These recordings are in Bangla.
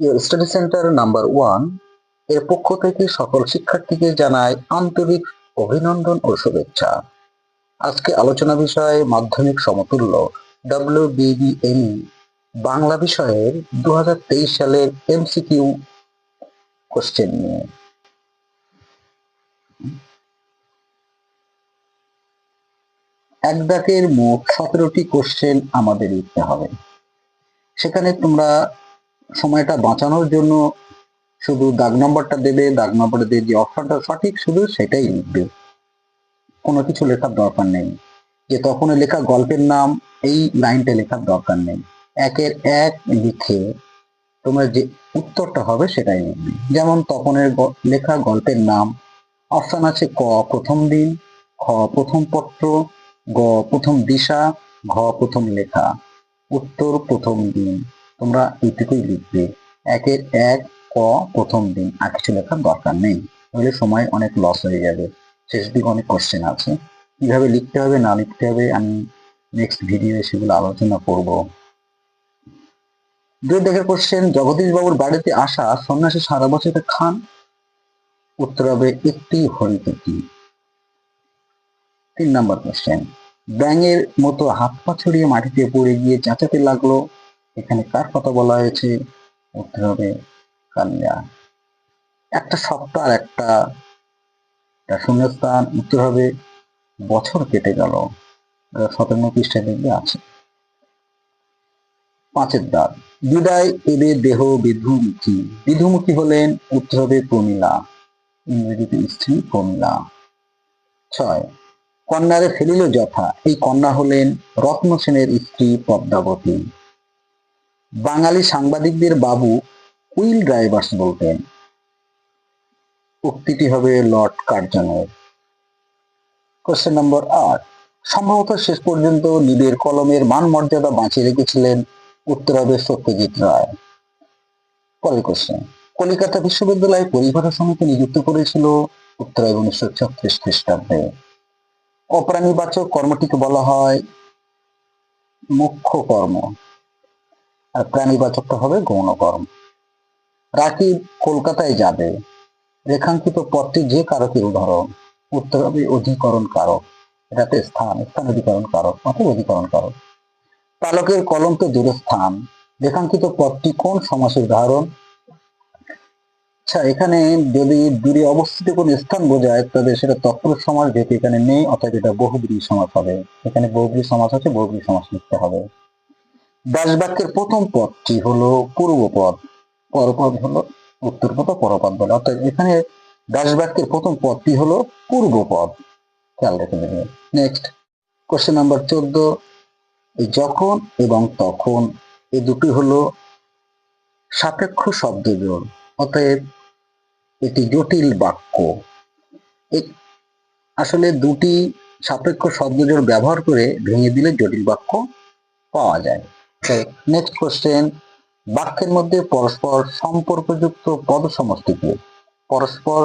স্টাডি সেন্টার নাম্বার ওয়ানের পক্ষ থেকে সকল শিক্ষার্থীকে জানায় আন্তরিক অভিনন্দন ও শুভেচ্ছা। আজকে আলোচনা বিষয়ে মাধ্যমিক সমতুল্য ডাব্লিউবিবিএম বাংলা বিষয়ের দু সালের এমসিকিউ কোশ্চেন নিয়ে। এক ডাকের মোট সতেরোটি কোশ্চেন আমাদের লিখতে হবে। সেখানে তোমরা সময়টা বাঁচানোর জন্য শুধু দাগ নম্বরটা দেবে, দাগ নম্বরে দিয়ে যে অপশনটা সঠিক শুধু সেটাই লিখবে। কোনো কিছু লেখার দরকার নেই। যে তখন লেখা গল্পের নাম, এই লাইনটা লেখার দরকার নেই। একের এক লিখে তোমরা যে উত্তরটা হবে সেটাই লিখবে। যেমন তপনের লেখা গল্পের নাম, অপশন আছে ক প্রথম দিন খ প্রথম পত্র, গ প্রথম দিশা, ঘ প্রথম লেখা। উত্তর প্রথম দিন। তোমরা এইটুকুই লিখবে। একের এক ক প্রথম দিন, আর কিছু লেখার দরকার নেই। তাহলে সময় অনেক লস হয়ে যাবে। শেষ দিকে অনেক কোশ্চেন আছে। কীভাবে লিখতে হবে, না লিখতে হবে, আমি নেক্সট ভিডিও সেগুলো আলোচনা করব। দুই দেখের কোশ্চেন জগদীশ বাবুর বাড়িতে আসা সন্ন্যাসী সারা বছর খান? উত্তর হবে, একটি হরিতকি তিন নম্বর কোশ্চেন ব্যাঙের মতো হাত পা ছড়িয়ে মাটিতে পড়ে গিয়ে চেঁচাতে লাগল। এখানে কার কথা বলা হয়েছে? উত্তর হবে কালিয়া। একটা সপ্তাহ আর একটা শূন্যস্থান উত্তর হবে। বছর কেটে গেল। সতেরো পৃষ্ঠায় দেখবে আছে। পাঁচের দাগ বিদায় এবে দেহ বিধুমুখী। বিধুমুখী হলেন উত্তর হবে প্রমিলা। ইংরেজিতে স্ত্রী প্রমিলা। ছয়, কন্যারে ফেলিল যথা। এই কন্যা হলেন রত্ন সেনের স্ত্রী পদ্মাবতী। বাঙালি সাংবাদিকদের বাবু উইল ড্রাইভার্স বলতেন। উক্তিটি হবে লর্ড কার্জনের কোশ্চেন নম্বর আট। সম্ভবত শেষ পর্যন্ত নিবের কলমের মান মর্যাদা বাঁচিয়ে রেখেছিলেন উত্তর হবে সত্যজিৎ রায়। পরের কোশ্চেন। কলিকাতা বিশ্ববিদ্যালয় পরিভাষা সমিতি নিযুক্ত করেছিল উত্তর হবে উনিশশো ছত্রিশ খ্রিস্টাব্দে। অপ্রাণীবাচক কর্মটিকে বলা হয় মুখ্য কর্ম। আর প্রাণীবাচকটা হবে গৌণ কর্ম রাকিব কলকাতায় যাবে। রেখাঙ্কিত পদটি যে কারকের উদাহরণ। উত্তর হবে অধিকরণ কারক। এটাতে স্থান স্থান অধিকরণ কারক অর্থাৎ অধিকরণ কারক। পালকের কলম তো দূরে স্থান। রেখাঙ্কিত পদটি কোন সমাসের উদাহরণ? আচ্ছা এখানে যদি দূরে অবস্থিত কোন স্থান বোঝায়, তবে সেটা তৎপুরুষ সমাজ যেহেতু এখানে নেই, অর্থাৎ এটা বহুব্রী সমাজ হবে। এখানে বহুব্রী সমাজ আছে বহুব্রী সমাজ লিখতে হবে। দাস বাক্যের প্রথম পদটি হলো পূর্বপদ পরপদ হলো উত্তরপদ ও পরপদ বলে অর্থাৎ এখানে দাস বাক্যের প্রথম পদটি হলো পূর্বপদ খেয়াল রেখে দেবে নেক্সট কোশ্চেন নাম্বার চোদ্দ যখন এবং তখন এই দুটি হলো সাপেক্ষ শব্দজোড় অতএব এটি জটিল বাক্য। আসলে দুটি সাপেক্ষ শব্দজোড় ব্যবহার করে ভেঙে দিলে জটিল বাক্য পাওয়া যায়। নেক্সট কোশ্চেন বাক্যের মধ্যে পরস্পর সম্পর্কযুক্ত পদ সমষ্টিকে পরস্পর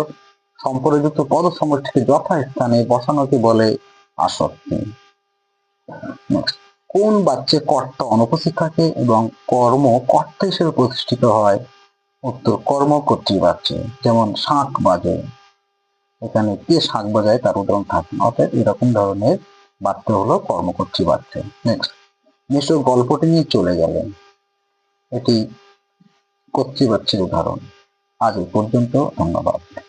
সম্পর্কযুক্ত পদ সমষ্টিকে যথাস্থানে বসানোকে বলে আসক্তি। কোন বাচ্চে কর্তা অনুপস্থিত থাকে এবং কর্ম কর্তা হিসেবে প্রতিষ্ঠিত হয়? উত্তর, কর্ম কর্তৃবাচ্যে যেমন শাঁখ বাজে। এখানে কে শাঁখ বাজায়? তার উদাহরণ থাকে অর্থাৎ এরকম ধরনের বাক্য হলো কর্মকর্তৃ বাক্য। নেক্সট মিশ্র গল্পটি নিয়ে চলে গেলেন। এটি কর্তৃবাচ্যের উদাহরণ। আজ পর্যন্ত ধন্যবাদ।